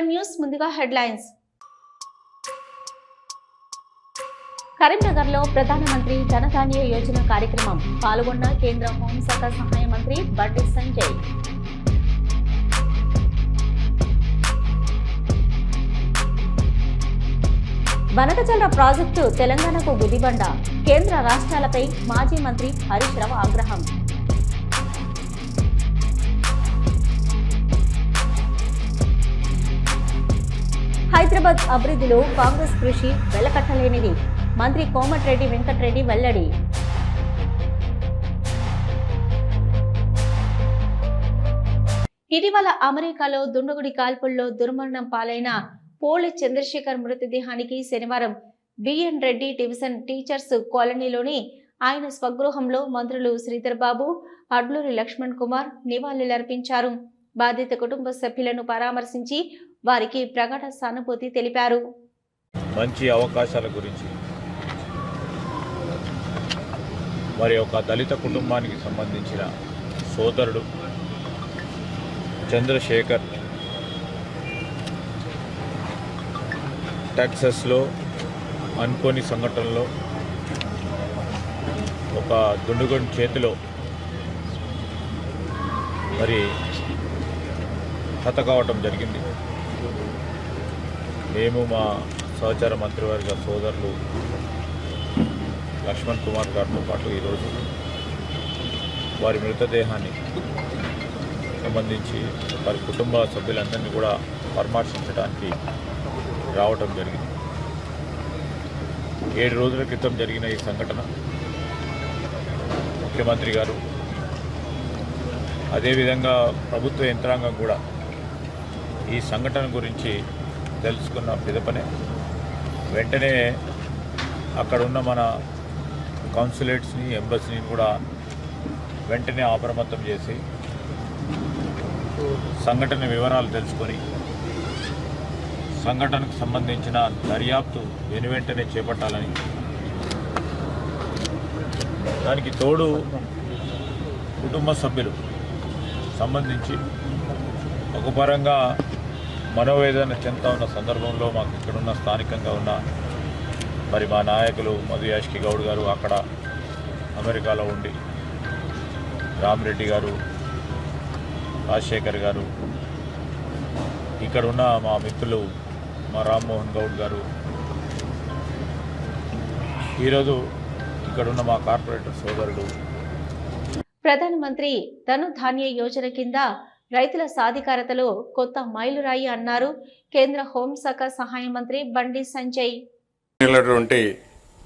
Nagar news ముందుగా headlines కరీంనగర్లో ప్రధానమంత్రి ధనధాన్య యోజన కార్యక్రమం. పాల్గొన్న కేంద్ర హోంశాఖ సహాయ మంత్రి బండి సంజయ్. వనకచల ప్రాజెక్టు తెలంగాణకు గుదిబండ కేంద్ర రాష్ట్రాలపై మాజీ మంత్రి హరీష్ రావు ఆగ్రహం. హైదరాబాద్ అభివృద్ధిలో కాంగ్రెస్ కృషి వెలకట్టలేనిది. మంత్రి కోమటిరెడ్డి వెంకటరెడ్డి వెల్లడి. ఇటీవల అమెరికాలో దుండగుడి కాల్పుల్లో దుర్మరణం పాలైన పోలి చంద్రశేఖర్ మృతదేహానికి శనివారం బిఎన్ రెడ్డి డివిజన్ టీచర్స్ కాలనీలోని ఆయన స్వగృహంలో మంత్రులు శ్రీధర్ బాబు అడ్లూరి లక్ష్మణ్ కుమార్ నివాళులర్పించారు. బాధిత కుటుంబ సభ్యులను పరామర్శించి వారికి ప్రగాఢ సానుభూతి తెలిపారు. మంచి అవకాశాల గురించి మరి ఒక దళిత కుటుంబానికి సంబంధించిన సోదరుడు చంద్రశేఖర్ టెక్సస్లో అనుకోని సంఘటనలో ఒక దుండుగొండి చేతిలో మరి హత కావటం జరిగింది. మేము మా సహచార మంత్రివర్గ సోదరులు లక్ష్మణ్ కుమార్ గారితో పాటు ఈరోజు వారి మృతదేహాన్ని సంబంధించి వారి కుటుంబ సభ్యులందరినీ కూడా పరామర్శించడానికి రావటం జరిగింది. ఏడు రోజుల క్రితం జరిగిన ఈ సంఘటన ముఖ్యమంత్రి గారు అదేవిధంగా ప్రభుత్వ యంత్రాంగం కూడా ఈ సంఘటన గురించి తెలుసుకున్న పిదపనే. వెంటనే అక్కడ ఉన్న మన కౌన్సులేట్స్ని ఎంబసీని కూడా వెంటనే అప్రమత్తం చేసి సంఘటన వివరాలు తెలుసుకొని సంఘటనకు సంబంధించిన దర్యాప్తు వెను వెంటనే చేపట్టాలని. దానికి తోడు కుటుంబ సభ్యులు సంబంధించి ఒక పరంగా మనోవేదన చెందుతా ఉన్న సందర్భంలో మాకు ఇక్కడున్న స్థానికంగా ఉన్న మరి మా నాయకులు మధు యాష్కి గౌడ్ గారు అక్కడ అమెరికాలో ఉండి రామిరెడ్డి గారు రాజశేఖర్ గారు ఇక్కడ ఉన్న మా మిత్రులు మా రామ్మోహన్ గౌడ్ గారు. ఈరోజు ఇక్కడున్న మా కార్పొరేటర్ సోదరుడు ప్రధానమంత్రి ధను ధాన్య యోజన కింద రైతుల సాధికారతలో కొత్త మైలురాయి అన్నారు కేంద్ర హోంశాఖ సహాయ మంత్రి బండి సంజయ్.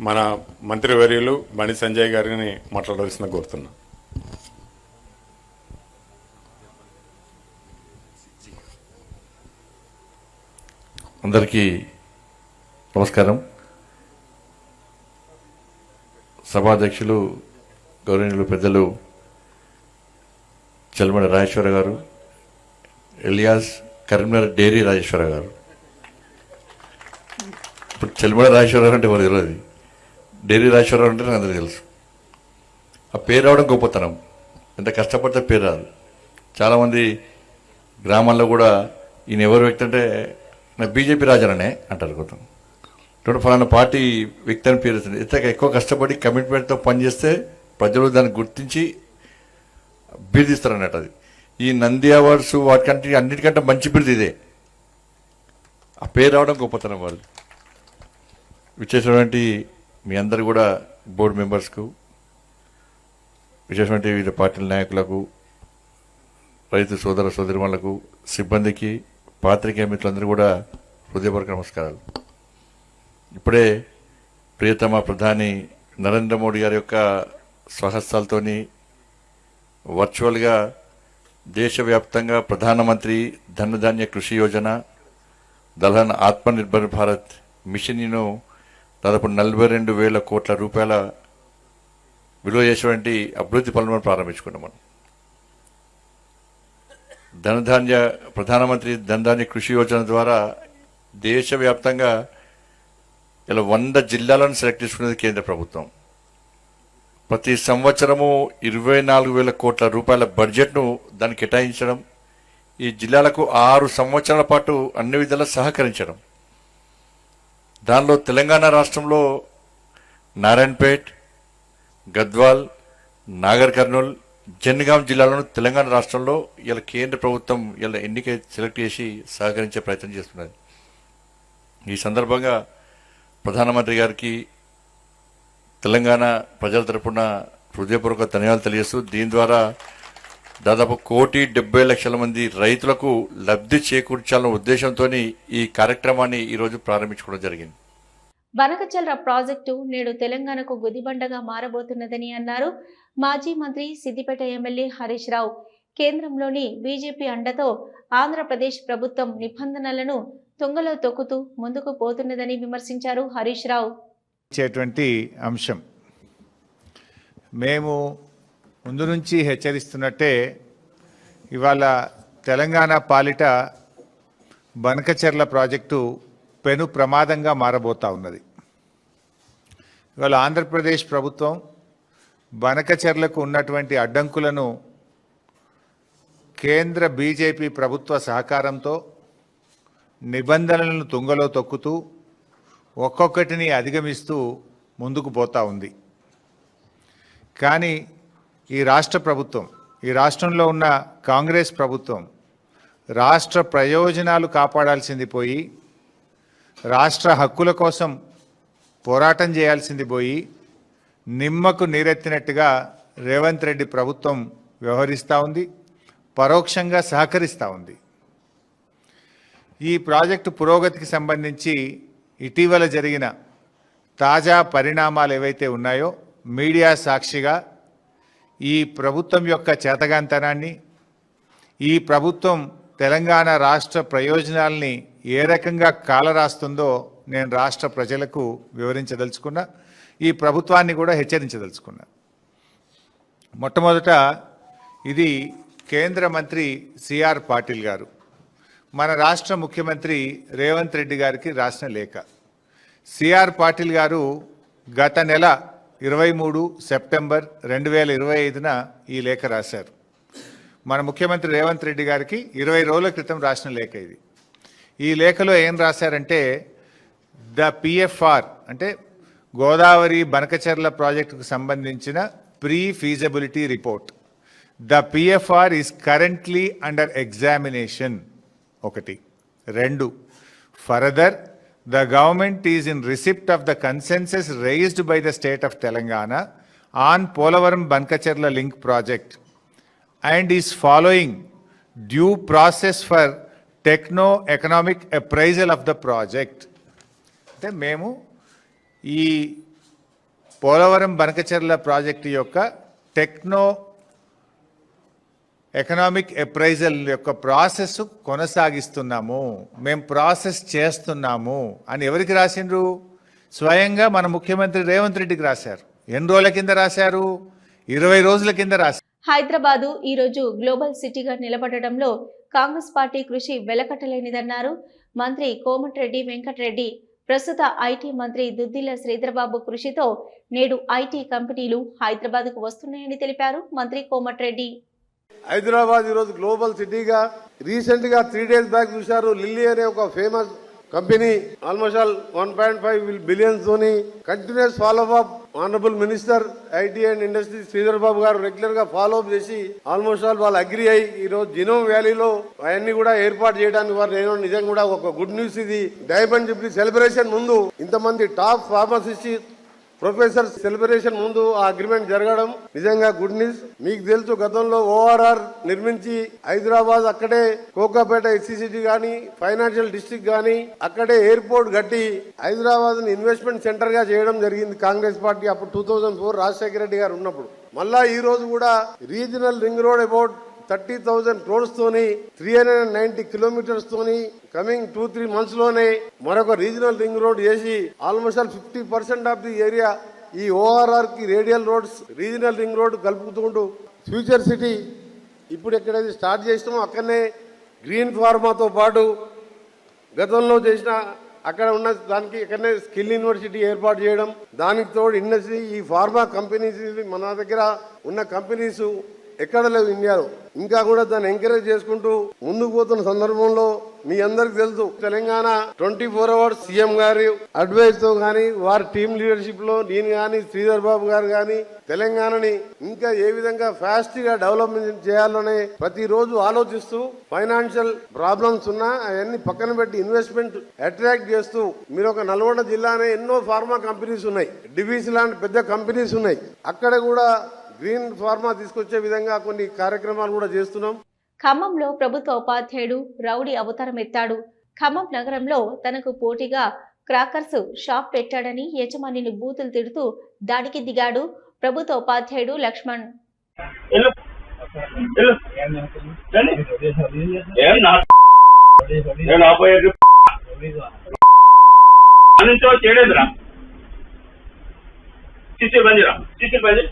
మన మంత్రివర్యులు బండి సంజయ్ గారిని మాట్లాడవలసిన కోరుతున్నా. అందరికీ నమస్కారం. సభాధ్యక్షులు గౌరవనీయులు పెద్దలు చల్మడ రాజేశ్వర గారు ఎలియాస్ కరీంనగర్ డైరీ రాజేశ్వర గారు. ఇప్పుడు చెల్లిమడ రాజేశ్వరరావు అంటే ఎవరు తెలియదు డైరీ రాజేశ్వరరావు అంటే నాకు అందరికీ తెలుసు. ఆ పేరు రావడం గొప్పతనం. ఎంత కష్టపడితే పేరు రాదు. చాలామంది గ్రామాల్లో కూడా ఈయన ఎవరు వ్యక్తి అంటే నా బీజేపీ రాజాననే అంటారు కొంత. రెండు ఫలానా పార్టీ వ్యక్తి అని పేరు వస్తుంది ఇంత ఎక్కువ కష్టపడి కమిట్మెంట్తో పనిచేస్తే ప్రజలు దాన్ని గుర్తించి బీర్దిస్తారు అన్నట్టు అది. ఈ నంది అవార్డ్స్ వాటికంటే అన్నిటికంటే మంచి బిరుదు ఇదే. ఆ పేరు రావడం గొప్పతనం వాళ్ళు విచ్చేసినటువంటి మీ అందరు కూడా బోర్డు మెంబర్స్కు విశేషమైన వివిధ పార్టీల నాయకులకు రైతు సోదర సోదరిమణులకు సిబ్బందికి పాత్రికేయ మిత్రులందరూ కూడా హృదయపూర్వక నమస్కారాలు. ఇప్పుడే ప్రియతమ ప్రధాని నరేంద్ర మోడీ గారి యొక్క స్వహస్తాలతోని వర్చువల్గా దేశవ్యాప్తంగా ప్రధానమంత్రి ధనధాన్య కృషి యోజన దళన్ ఆత్మనిర్భర్ భారత్ మిషన్ను దాదాపు నలభై రెండు వేల కోట్ల రూపాయల విలువ చేసేటువంటి అభివృద్ధి పనులను ప్రారంభించుకున్నాం మనం. ధనధాన్య ప్రధానమంత్రి ధనధాన్య కృషి యోజన ద్వారా దేశవ్యాప్తంగా ఇలా వంద జిల్లాలను సెలెక్ట్ చేసుకునేది కేంద్ర ప్రభుత్వం. ప్రతి సంవత్సరము ఇరవై నాలుగు వేల కోట్ల రూపాయల బడ్జెట్ను దానికి కేటాయించడం ఈ జిల్లాలకు ఆరు సంవత్సరాల పాటు అన్ని విధాలా సహకరించడం. దానిలో తెలంగాణ రాష్ట్రంలో నారాయణపేట్ గద్వాల్ నాగర్ కర్నూల్ జన్గాం జిల్లాలను తెలంగాణ రాష్ట్రంలో ఇలా కేంద్ర ప్రభుత్వం ఇలా ఎన్నిక సెలెక్ట్ చేసి సహకరించే ప్రయత్నం చేస్తున్నది. ఈ సందర్భంగా ప్రధానమంత్రి గారికి తెలంగాణ ప్రజల తరపున హృదయపూర్వక ధన్యవాదాలు తెలియజేస్తూ దీని ద్వారా దాదాపు కోటి డెబ్బై లక్షల మంది రైతులకు లబ్ధి చేకూర్చాలన్న ఉద్దేశంతో ఈ కార్యక్రమాన్ని ఈరోజు ప్రారంభించుకోవడం జరిగింది. బనకచల్ర ప్రాజెక్టు నేడు తెలంగాణకు గుదిబండగా మారబోతున్నదని అన్నారు మాజీ మంత్రి సిద్దిపేట ఎమ్మెల్యే హరీష్ రావు. కేంద్రంలోని బీజేపీ అండతో ఆంధ్రప్రదేశ్ ప్రభుత్వం నిబంధనలను తొంగలో తొక్కుతూ ముందుకు పోతున్నదని విమర్శించారు హరీష్ రావు. ఇచ్చేటువంటి అంశం. మేము ముందు నుంచి హెచ్చరిస్తున్నట్టే ఇవాళ తెలంగాణ పాలిట బనకచెర్ల ప్రాజెక్టు పెను ప్రమాదంగా మారబోతా ఉన్నది. ఇవాళ ఆంధ్రప్రదేశ్ ప్రభుత్వం బనకచెర్లకు ఉన్నటువంటి అడ్డంకులను కేంద్ర బీజేపీ ప్రభుత్వ సహకారంతో నిబంధనలను తుంగలో తొక్కుతూ ఒక్కొక్కటిని అధిగమిస్తూ ముందుకు పోతా ఉంది. కానీ ఈ రాష్ట్ర ప్రభుత్వం ఈ రాష్ట్రంలో ఉన్న కాంగ్రెస్ ప్రభుత్వం రాష్ట్ర ప్రయోజనాలు కాపాడాల్సింది పోయి రాష్ట్ర హక్కుల కోసం పోరాటం చేయాల్సింది పోయి నిమ్మకు నీరెత్తినట్టుగా రేవంత్ రెడ్డి ప్రభుత్వం వ్యవహరిస్తూ ఉంది పరోక్షంగా సహకరిస్తూ ఉంది. ఈ ప్రాజెక్టు పురోగతికి సంబంధించి ఇటీవల జరిగిన తాజా పరిణామాలు ఏవైతే ఉన్నాయో మీడియా సాక్షిగా ఈ ప్రభుత్వం యొక్క చేతగాంతనాన్ని ఈ ప్రభుత్వం తెలంగాణ రాష్ట్ర ప్రయోజనాల్ని ఏ రకంగా కాలరాస్తుందో నేను రాష్ట్ర ప్రజలకు వివరించదలుచుకున్నా ఈ ప్రభుత్వాన్ని కూడా హెచ్చరించదలుచుకున్నా. మొట్టమొదట ఇది కేంద్ర మంత్రి సిఆర్ పాటిల్ గారు. మన రాష్ట్ర ముఖ్యమంత్రి రేవంత్ రెడ్డి గారికి రాసిన లేఖ. సిఆర్ పాటిల్ గారు గత నెల ఇరవై మూడు సెప్టెంబర్ రెండు వేల ఇరవై ఐదున ఈ లేఖ రాశారు. మన ముఖ్యమంత్రి రేవంత్ రెడ్డి గారికి ఇరవై రోజుల క్రితం రాసిన లేఖ ఇది. ఈ లేఖలో ఏం రాశారంటే ద పిఎఫ్ఆర్ అంటే గోదావరి బనకచెర్ల ప్రాజెక్టుకు సంబంధించిన pre feasibility report. The PFR is currently under examination ఒకటి. రెండు further the government is in receipt of the consensus raised by the state of Telangana on Polavaram Banakacherla link project and is following due process for techno economic appraisal of the project అంటే మేము ఈ Polavaram Banakacherla project యొక్క techno economic appraisal యొక్క process కొనసాగిస్తున్నాము. మేము process చేస్తున్నాము అని ఎవరికి రాసిండ్రు? స్వయంగా మన ముఖ్యమంత్రి రేవంత్ రెడ్డికి రాశారు. ఎన్ని రోజుల కింద రాశారు? ఇరవై రోజుల కింద రాశారు. హైదరాబాదు ఈరోజు గ్లోబల్ సిటీగా నిలబడడంలో కాంగ్రెస్ పార్టీ కృషి వెలకట్టలేనిదన్నారు. మంత్రి కోమటిరెడ్డి వెంకటరెడ్డి ప్రస్తుత ఐటీ మంత్రి దుద్దిల్ల శ్రీధరబాబు కృషితో నేడు ఐటీ కంపెనీలు హైదరాబాద్కు వస్తున్నాయని తెలిపారు మంత్రి కోమటిరెడ్డి. హైదరాబాద్ ఈరోజు గ్లోబల్ సిటీగా. రీసెంట్గా త్రీ డేస్ బ్యాక్ చూశారు. లిల్లీ అనే ఒక famous company almost all one point five billions తోని continuous follow up honourable minister IT and industry Sridhar Babu గారు రెగ్యులర్గా ఫాలో అప్ చేసి ఆల్మోస్ట్ ఆల్ వాళ్ళు అగ్రి అయ్యి ఈ రోజు జినోమ్ వ్యాలీలో అవన్నీ కూడా ఏర్పాటు చేయడానికి వారు నేను నిజంగా కూడా ఒక గుడ్ న్యూస్ ఇది. డైమండ్ జూబ్లీ సెలబ్రేషన్ ముందు ఇంతమంది టాప్ ఫార్మసిస్ట్ ప్రొఫెసర్ సెలబ్రేషన్ ముందు ఆ అగ్రిమెంట్ జరగడం నిజంగా గుడ్ న్యూస్. మీకు తెలుసు గతంలో ఓఆర్ఆర్ నిర్మించి హైదరాబాద్ అక్కడే కోకాపేట ఎస్సీసీటీ కానీ ఫైనాన్షియల్ డిస్ట్రిక్ట్ కానీ అక్కడే ఎయిర్పోర్ట్ కట్టి హైదరాబాద్ ఇన్వెస్ట్మెంట్ సెంటర్గా చేయడం జరిగింది కాంగ్రెస్ పార్టీ అప్పుడు two thousand four Rajasekhara Reddy గారు ఉన్నప్పుడు. మళ్ళా ఈ రోజు కూడా regional ring road about thirty thousand crores తోని three hundred and ninety kilometres తోని కమింగ్ టూ త్రీ మంత్స్లోనే మరొక రీజనల్ రింగ్ రోడ్ చేసి almost all fifty percent of the area ఈ ఓఆర్ఆర్కి radial roads regional ring road కలుపుతుంటూ future city ఇప్పుడు ఎక్కడైతే start చేస్తామో అక్కడనే గ్రీన్ ఫార్మాతో పాటు గతంలో చేసిన అక్కడ ఉన్న దానికి ఇక్కడనే స్కిల్ యూనివర్సిటీ ఏర్పాటు చేయడం దానికి తోడు ఇండస్ట్రీ ఈ ఫార్మా కంపెనీస్ మన దగ్గర ఉన్న కంపెనీస్ ఎక్కడ లేవు ఇండియాలో. ఇంకా కూడా దాన్ని ఎంకరేజ్ చేసుకుంటూ ముందుకు పోతున్న సందర్భంలో మీ అందరికి తెలుసు Telangana twenty four hours CM గారి అడ్వైస్తో గానీ వారి టీమ్ లీడర్షిప్లో నేను గాని శ్రీధర్ బాబు గారు గాని తెలంగాణని ఇంకా ఏ విధంగా ఫాస్ట్గా డెవలప్మెంట్ చేయాలనే ప్రతిరోజు ఆలోచిస్తూ ఫైనాన్షియల్ ప్రాబ్లమ్స్ ఉన్నా అవన్నీ పక్కన పెట్టి ఇన్వెస్ట్మెంట్ అట్రాక్ట్ చేస్తూ మీరు ఒక నల్గొండ జిల్లానే ఎన్నో ఫార్మా కంపెనీస్ ఉన్నాయి. డివిసి లాంటి పెద్ద కంపెనీస్ ఉన్నాయి. అక్కడ కూడా గ్రీన్ ఫార్మా తీసుకొచ్చే విధంగా కొన్ని కార్యక్రమాలు కూడా చేస్తున్నాం. ఖమ్మంలో ప్రభుత్వ ఉపాధ్యాయుడు రౌడీ అవతారం ఎత్తాడు. ఖమ్మం నగరంలో తనకు పోటీగా క్రాకర్స్ షాప్ పెట్టాడని యజమానిని బూతులు తిడుతూ దాడికి దిగాడు ప్రభుత్వ ఉపాధ్యాయుడు లక్ష్మణ్. చేయలేదురా బందిరా బంది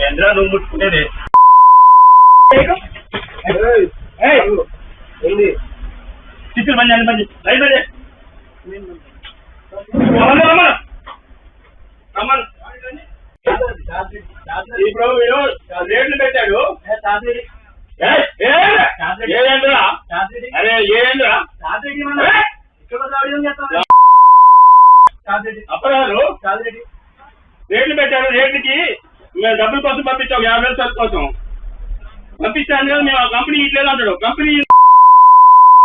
ఏంద్రా నువ్వు ముట్టుకునేది. చిచ్చులు బంది అని బంది రైట్ బంది రమ్మను రమ్మను రమ్మను ఇప్పుడు వీడు రేట్లు పెట్టాడు. ఏ, ఏ, ఏదేంద్రా? అరే ఏంద్రా? అప్పగారు రేట్లు పెట్టారు రేట్లకి మేము డబ్బుల కోసం పంపించాం యాభై వేల సరుకు కోసం. పంపిస్తాను కదా మేము ఆ కంపెనీ ఇట్లేదు అంటాడు. కంపెనీ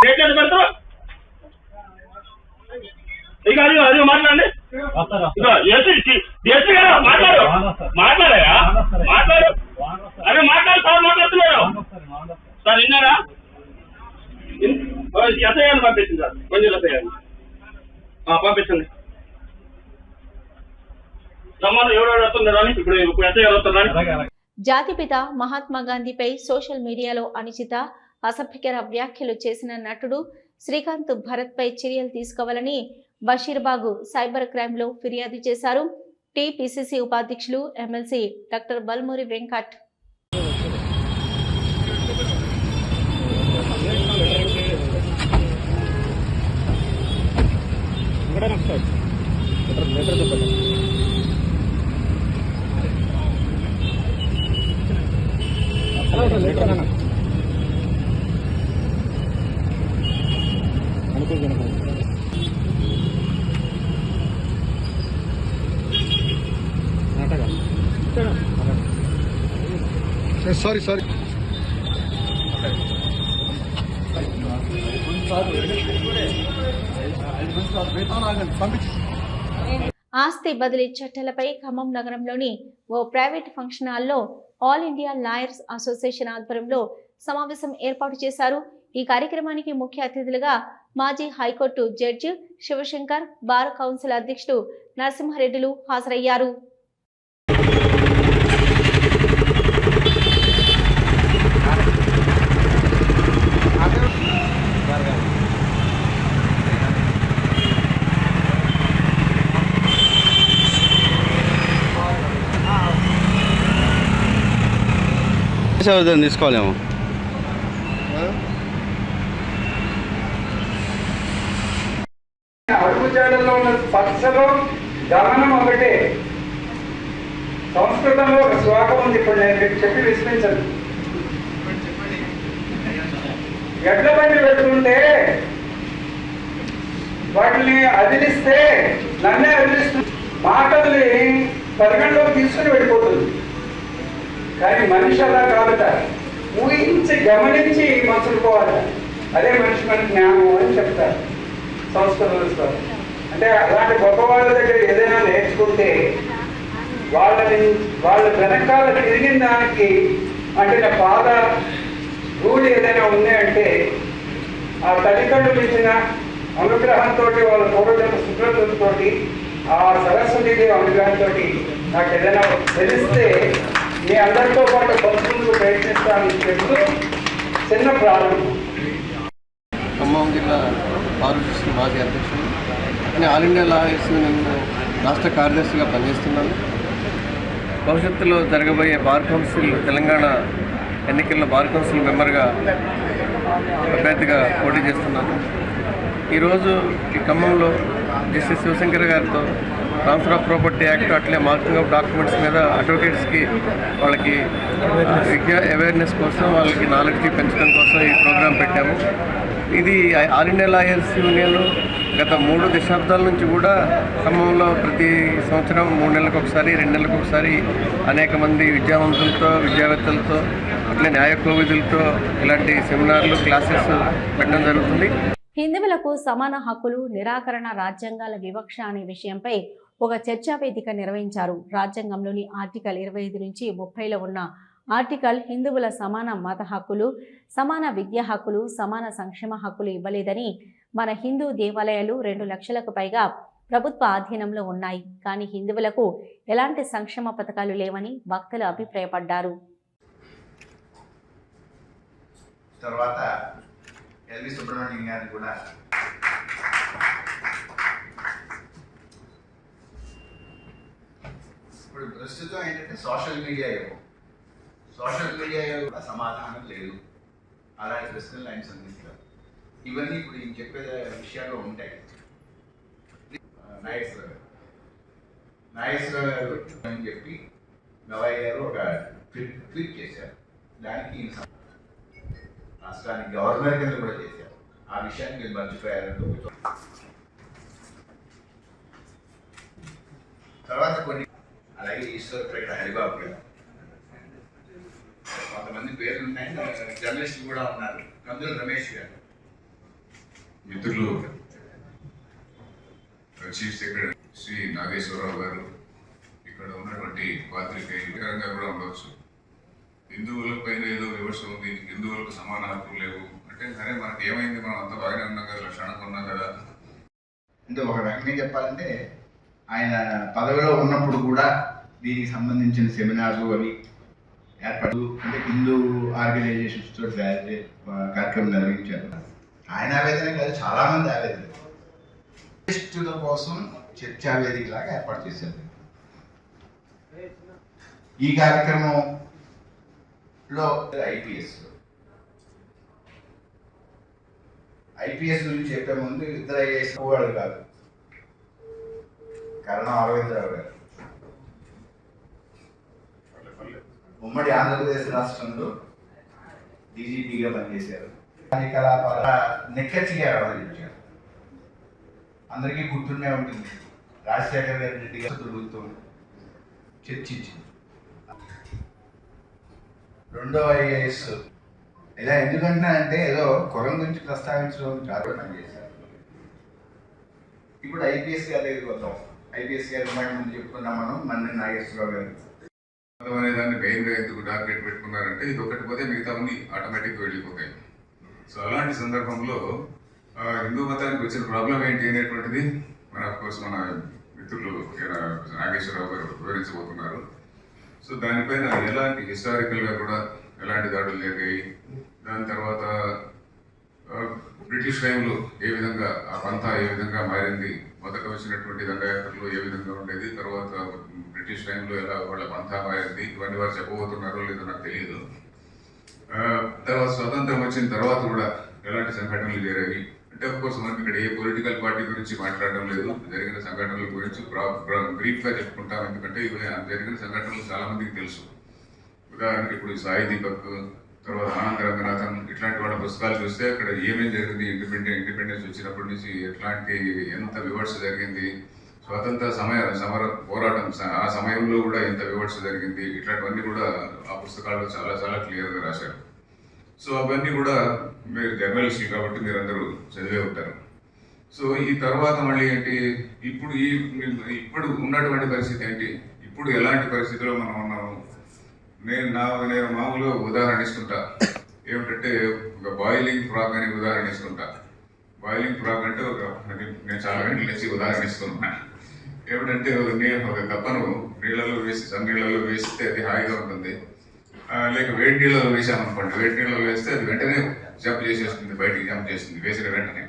రేట్ ఎంత పెడతావు ఇక అది అది మాట్లాడండి. ఇదిగో, గారు మాట్లాడు. మాట్లాడాయా? మాట్లాడు. అరే మాట్లాడు సార్ మాట్లాడుతున్నాడు సార్ విన్నారా? ఎస్ఐ గారిని పంపించండి సార్. కొంచెం ఎస్ఐ గారిని. ఆ, పంపించండి రమ్మను ఎవరెవరు వస్తున్నారు అని ఇప్పుడు ఇప్పుడు ఎస్ఐ గారు వస్తున్నారు జాతిపిత మహాత్మా గాంధీపై సోషల్ మీడియాలో అనిచిత అసభ్యకర వ్యాఖ్యలు చేసిన నటుడు శ్రీకాంత్ భరత్ పై చర్యలు తీసుకోవాలని బషీర్బాగు సైబర్ క్రైమ్లో ఫిర్యాదు చేశారు. టీపీసీసీ ఉపాధ్యక్షులు MLC doctor Balmoori Venkat. Sorry sorry ఆస్తి బదిలీ చట్టాలపై ఖమ్మం నగరంలోని ఓ ప్రైవేట్ ఫంక్షన్ హాల్లో ఆల్ ఇండియా లాయర్స్ అసోసియేషన్ ఆధ్వర్యంలో సమావేశం ఏర్పాటు చేశారు. ఈ కార్యక్రమానికి ముఖ్య అతిథులుగా మాజీ high court judge Shivashankar bar council అధ్యక్షుడు నరసింహారెడ్డిలు హాజరయ్యారు. తీసుకోలేము. అడుగుజాడల్లో ఉన్న స్పర్శలో గమనం ఒకటే. సంస్కృతంలో ఒక శ్లోకం ఉంది ఇప్పుడు నేను మీకు చెప్పి విస్మరించను ఎడ్ల బండి పెడుతుంటే వాటిని అదిలిస్తే నన్నే అదిలిస్తుంది మాటల్ని పరిగణలోకి తీసుకుని వెళ్ళిపోతుంది. కానీ మనిషి అలా కాదుట. ఊహించి గమనించి మసులుకోవాలి. అదే మనిషి మన జ్ఞానం అని చెప్తారు. సంస్కృతంలో అంటే అలాంటి గొప్ప వాళ్ళ దగ్గర ఏదైనా నేర్చుకుంటే వాళ్ళని వాళ్ళ వెనకాల తిరిగిన దానికి అంటే నా పాద రూల్ ఏదైనా ఉన్నాయంటే ఆ తల్లిదండ్రులు ఇచ్చిన అనుగ్రహంతో వాళ్ళ పూర్వజన్మ శుభ్రతతో ఆ సరస్వతి అనుగ్రహంతో నాకు ఏదైనా తెలిస్తే మీ అందరితో పాటు పంచుకుంటూ ప్రయత్నిస్తామని చెప్తూ చిన్న ప్రారంభం ఖమ్మం జిల్లా ఆరోగ్య మాజీ అధ్యక్షుడు. నేను ఆల్ ఇండియా లాయర్స్ నేను రాష్ట్ర కార్యదర్శిగా పనిచేస్తున్నాను. భవిష్యత్తులో జరగబోయే బార్ కౌన్సిల్ తెలంగాణ ఎన్నికల్లో బార్ కౌన్సిల్ మెంబర్గా అభ్యర్థిగా పోటీ చేస్తున్నాను. ఈరోజు ఈ ఖమ్మంలో జస్టిస్ శివశంకర్ గారితో ట్రాన్స్ఫర్ ఆఫ్ ప్రాపర్టీ యాక్ట్ అట్లే మార్కింగ్ ఆఫ్ డాక్యుమెంట్స్ మీద అడ్వకేట్స్కి వాళ్ళకి విద్యా అవేర్నెస్ కోసం వాళ్ళకి నాలెడ్జ్ పెంచడం కోసం ఈ ప్రోగ్రాం పెట్టాము. ఇది ఆల్ ఇండియా లాయర్స్ యూనియన్ గత మూడు దశాబ్దాల నుంచి కూడా ఖమ్మంలో ప్రతి సంవత్సరం మూడు నెలలకు ఒకసారి రెండు నెలలకు ఒకసారి అనేక మంది విద్యావంతులతో విద్యావేత్తలతో అట్లే న్యాయ కోవిదులతో ఇలాంటి సెమినార్లు క్లాసెస్ పెట్టడం జరుగుతుంది. హిందువులకు సమాన హక్కులు నిరాకరణ రాజ్యాంగాల వివక్ష అనే విషయంపై ఒక చర్చా వేదిక నిర్వహించారు. రాజ్యాంగంలోని ఆర్టికల్ ఇరవై ఐదు నుంచి ముప్పైలో ఉన్న ఆర్టికల్ హిందువుల సమాన మత హక్కులు సమాన విద్యా హక్కులు సమాన సంక్షేమ హక్కులు ఇవ్వలేదని మన హిందూ దేవాలయాలు రెండు లక్షలకు పైగా ప్రభుత్వ ఆధీనంలో ఉన్నాయి. కానీ హిందువులకు ఎలాంటి సంక్షేమ పథకాలు లేవని వక్తలు అభిప్రాయపడ్డారు. తర్వాత ఎల్వి సుబ్రహ్మణ్యం గారిని కూడా. ఇప్పుడు ప్రస్తుతం ఏంటంటే సోషల్ మీడియా యుగం సోషల్ మీడియా యుగం సమాధానం లేదు. అలాంటి ప్రశ్నలు ఆయన సంధిస్తారు. ఇవన్నీ ఇప్పుడు ఈయన చెప్పే విషయాల్లో ఉంటాయి. నాగేశ్వర గారు నాగేశ్వర గారు అని చెప్పి గవాయి గారు ఒక ట్వీట్ ట్వీట్ చేశారు. దానికి ఈయన రాష్ట్రానికి గవర్నర్ కింద కూడా చేశారు. ఆ విషయాన్ని మీరు మర్చిపోయారంటూ తర్వాత కొన్ని అలాగే ఈశ్వరపేట హరిబాబు గారు. కొంతమంది పేర్లు ఉన్నాయి జర్నలిస్టులు కూడా ఉన్నారు. కందుల రమేష్ గారు. మిత్రులు చీఫ్ సెక్రటరీ శ్రీ నాగేశ్వరరావు గారు ఇక్కడ ఉన్నటువంటి పాత్రికేయులుగా కూడా ఉండవచ్చు. హిందువుల పైన ఏదో వివక్ష ఉంది హిందువులకు సమాన హక్కులు లేవు. అంటే సరే మనకి ఏమైంది? మనం అంతా బాగానే ఉన్నాం కదా క్షణం ఉన్నాం కదా. అంటే ఒక రకంగా చెప్పాలంటే ఆయన పదవిలో ఉన్నప్పుడు కూడా దీనికి సంబంధించిన సెమినార్లు అవి ఏర్పాటు అంటే హిందూ ఆర్గనైజేషన్స్ తోటి కార్యక్రమం నిర్వహించారు. ఆయన ఆవేదన కాదు చాలా మంది ఆవేదన. టెస్టుల కోసం చర్చా వేదిక లాగా ఏర్పాటు చేశారు. ఈ కార్యక్రమంలో ఐపీఎస్. ఐపీఎస్ గురించి చెప్పే ముందు ఇద్దరు ఐఏఎస్ వాళ్ళు కాదు. కరణం అరవిందరావు గారు. ఉమ్మడి ఆంధ్రప్రదేశ్ రాష్ట్రంలో డీజీపీగా పనిచేశారు. కార్యకలాపాల నిక్కచ్చిగా వ్యవహరించారు అందరికీ గుర్తుండే ఉంటుంది. రాజశేఖర్ గారి రెడ్డి గారు ప్రభుత్వం చర్చించింది. రెండో ఐఏఎస్. ఇలా ఎందుకంటున్నా అంటే ఏదో కులం గురించి ప్రస్తావించడం కాదు పనిచేశారు. ఇప్పుడు ఐపీఎస్ గారి దగ్గరికి వద్దాం. ఐపీఎస్ గారి మాట ముందు చెప్పుకున్నాం మనం మన్ని నాగేశ్వరరావు గారు. మతం అనే దాన్ని భయంగా ఎందుకు టార్గెట్ పెట్టుకున్నారంటే ఇది ఒకటి పోతే మిగతావన్నీ ఆటోమేటిక్గా వెళ్ళిపోతాయి. సో అలాంటి సందర్భంలో హిందూ మతానికి వచ్చిన ప్రాబ్లం ఏంటి అనేటువంటిది మన కోర్స్ మన మిత్రులు నాగేశ్వరరావు గారు వివరించబోతున్నారు. సో దానిపైన ఎలాంటి హిస్టారికల్గా కూడా ఎలాంటి దాడులు జరిగాయి? దాని తర్వాత బ్రిటిష్ టైంలో ఏ విధంగా ఆ పంథా ఏ విధంగా మారింది? మొదట వచ్చినటువంటి దండయాత్రలు ఏ విధంగా ఉండేది? తర్వాత బ్రిటిష్ టైంలో ఎలా వాళ్ళ పంథా మారింది ఇవన్నీ వారు చెప్పబోతున్నారో లేదో నాకు తెలియదు. తర్వాత స్వతంత్రం వచ్చిన తర్వాత కూడా ఎలాంటి సంఘటనలు జరిగాయి? అంటే ఆఫ్ కోర్స్ మనకి ఇక్కడ ఏ పొలిటికల్ పార్టీ గురించి మాట్లాడడం లేదు. జరిగిన సంఘటనల గురించి బ్రీఫ్గా చెప్పుకుంటాం. ఎందుకంటే ఇవి జరిగిన సంఘటనలు చాలామందికి తెలుసు. ఉదాహరణకి ఇప్పుడు సాయి దీపక్ తర్వాత ఆనంద రంగనాథన్ ఇట్లాంటి వాళ్ళ పుస్తకాలు చూస్తే అక్కడ ఏమేమి జరిగింది ఇండిపెండెంట్ ఇండిపెండెన్స్ వచ్చినప్పటి నుంచి ఎట్లాంటి ఎంత వివక్ష జరిగింది స్వతంత్ర సమయ సమర పోరాటం ఆ సమయంలో కూడా ఎంత వివర్స్ జరిగింది ఇట్లాంటివన్నీ కూడా ఆ పుస్తకాల్లో చాలా చాలా క్లియర్గా రాశారు. సో అవన్నీ కూడా మీరు జర్నలిస్టులు కాబట్టి మీరు అందరూ చదివే ఉంటారు. సో ఈ తర్వాత మళ్ళీ ఏంటి ఇప్పుడు ఈ ఇప్పుడు ఉన్నటువంటి పరిస్థితి ఏంటి ఇప్పుడు ఎలాంటి పరిస్థితిలో మనం ఉన్నాం నేను నా నేను మామూలుగా ఉదాహరణ ఇస్తుంటా ఏమిటంటే ఒక బాయిలింగ్ ఫ్రాక్ అని ఉదాహరణ ఇస్తుంటా బాయిలింగ్ ఫ్రాక్ అంటే ఒక నేను చాలా గంటలు లేచి ఉదాహరణ ఇస్తున్నా ఏమిటంటే ఒక ఒక కప్పను నీళ్ళలో వేసి చన్నీళ్ళలో వేస్తే అది హాయిగా ఉంటుంది. లేక వేడి నీళ్ళలో వేసామనుకోండి వేడి నీళ్ళలో వేస్తే అది వెంటనే జంప్ చేసేస్తుంది బయటికి జంప్ చేస్తుంది వేసిన వెంటనే.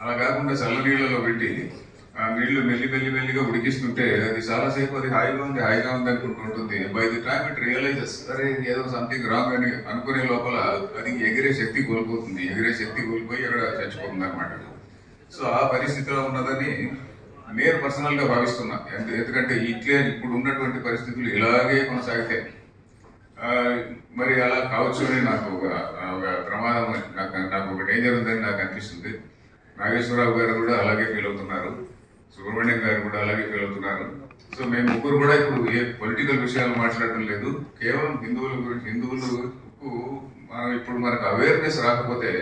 అలా కాకుండా చల్ల నీళ్ళలో పెట్టి ఆ నీళ్ళు మెల్లి మెల్లి మెల్లిగా ఉడికిస్తుంటే అది చాలాసేపు అది హాయిగా ఉంది హాయిగా ఉంది అనుకుంటుంటుంది by the time it realizes అరే ఏదో సంథింగ్ రాంగ్ అని అనుకునే లోపల అది ఎగిరే శక్తి కోల్పోతుంది. ఎగిరే శక్తి కోల్పోయి అక్కడ చచ్చిపోతుంది అనమాట సో ఆ పరిస్థితిలో ఉన్నదని నేను పర్సనల్గా భావిస్తున్నా. ఎందుకంటే ఇట్లే ఇప్పుడు ఉన్నటువంటి పరిస్థితులు ఇలాగే కొనసాగితే మరి అలా కావచ్చు అని నాకు ఒక ఒక ప్రమాదం నాకు నాకు ఒక డేంజర్ ఉందని నాకు అనిపిస్తుంది. నాగేశ్వరరావు గారు కూడా అలాగే ఫీల్ అవుతున్నారు. సుబ్రహ్మణ్యం గారు కూడా అలాగే ఫీల్ అవుతున్నారు. సో మేము ముగ్గురు కూడా ఇప్పుడు ఏ పొలిటికల్ విషయాలు మాట్లాడటం లేదు. కేవలం హిందువుల గురించి హిందువులకు మనం ఇప్పుడు మనకు అవేర్నెస్ రాకపోతే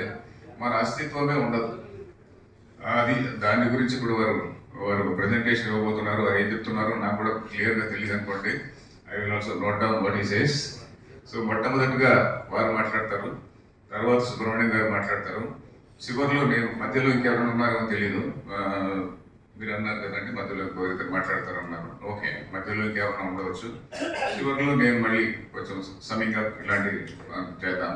మన అస్తిత్వమే ఉండదు. అది దాని గురించి ఇప్పుడు వారు వారు ప్రజెంటేషన్ ఇవ్వబోతున్నారు వారు ఏం చెప్తున్నారో నాకు కూడా క్లియర్గా తెలియదు అనుకోండి. I will also note down what he says so మొట్టమొదటిగా వారు మాట్లాడతారు. తర్వాత సుబ్రహ్మణ్యం గారు మాట్లాడతారు. చివరిలో నేను మధ్యలో ఇంకెవరైనా ఉన్నారో తెలియదు మీరు అన్నారు కదండి మధ్యలో ఇంకో ఇద్దరు మాట్లాడతారు అన్నారు ఓకే మధ్యలోకి ఇంకెవరైనా ఉండవచ్చు. చివరిలో నేను మళ్ళీ కొంచెం సమింగ్ అప్ ఇలాంటివి చేద్దాం.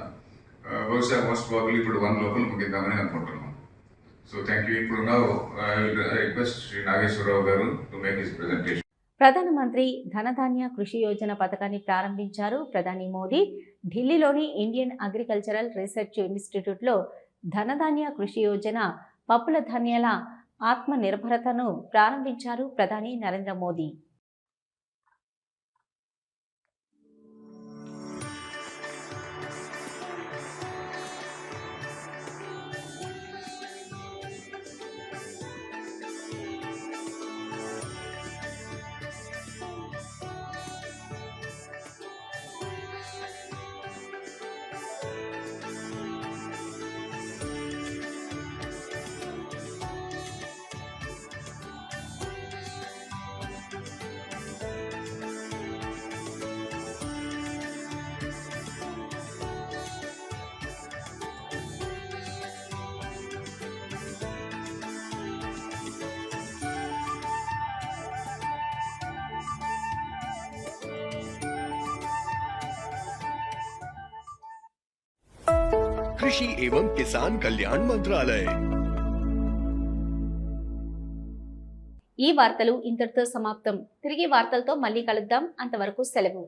బహుశా మోస్ట్ ప్రాబ్లీ ఇప్పుడు వన్ లోపల ముగిద్దామని అనుకుంటున్నాం. సో థ్యాంక్ యూ ఇప్పుడు నా request Shri Nageswararao garu to make this presentation ప్రధానమంత్రి ధనధాన్య కృషి యోజన పథకాన్ని ప్రారంభించారు ప్రధాని మోదీ. ఢిల్లీలోని ఇండియన్ అగ్రికల్చరల్ రీసెర్చ్ ఇన్స్టిట్యూట్లో ధనధాన్య కృషి యోజన పప్పుల ధాన్యాల ఆత్మ నిర్భరతను ప్రారంభించారు ప్రధాని నరేంద్ర మోదీ. कृषि एवं किसान कल्याण मंत्रालय ఈ వార్తలు ఇంతటితో సమాప్తం తిరిగి వార్తలతో మళ్ళీ కలుద్దాం అంతవరకు సెలవు